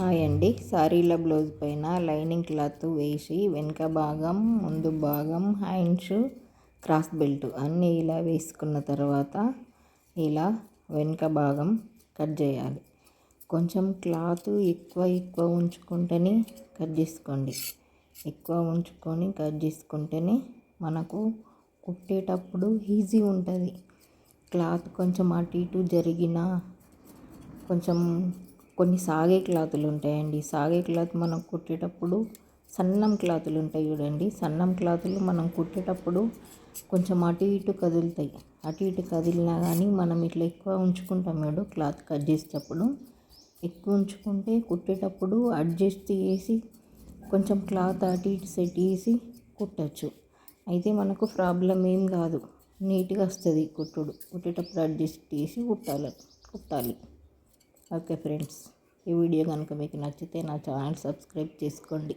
Hi అండి. సారీల blouse పైన లైనింగ్ క్లాత్ వేసి వెనుక భాగం ముందు భాగం హ్యాండ్స్ క్రాస్ బెల్ట్ అన్నీ ఇలా వేసుకున్న తర్వాత ఇలా వెనుక భాగం కట్ చేయాలి. కొంచెం క్లాత్ ఎక్కువ ఎక్కువ ఉంచుకుంటేనే కట్ చేసుకోండి. ఎక్కువ ఉంచుకొని కట్ చేసుకుంటేనే మనకు కుట్టేటప్పుడు ఈజీ ఉంటుంది. క్లాత్ కొంచెం అటు ఇటు జరిగిన కొంచెం కొన్ని సాగే క్లాతులు ఉంటాయండి. సాగే క్లాత్ మనం కుట్టేటప్పుడు సన్నం క్లాతులు ఉంటాయి చూడండి. సన్నం క్లాతులు మనం కుట్టేటప్పుడు కొంచెం అటు ఇటు కదులుతాయి. అటు ఇటు కదిలినా కానీ మనం ఇట్లా ఎక్కువ ఉంచుకుంటాం మేడం క్లాత్ కట్ చేసేటప్పుడు. ఎక్కువ ఉంచుకుంటే కుట్టేటప్పుడు అడ్జస్ట్ చేసి కొంచెం క్లాత్ అటు ఇటు సెట్ చేసి కుట్టచ్చు. అయితే మనకు ప్రాబ్లం ఏం కాదు. నీట్గా వస్తుంది కుట్టుడు. కుట్టేటప్పుడు అడ్జస్ట్ చేసి కుట్టాలి కుట్టాలి. ఓకే ఫ్రెండ్స్ ఈ వీడియో కనుక మీకు నచ్చితే నా ఛానల్ సబ్స్క్రైబ్ చేసుకోండి.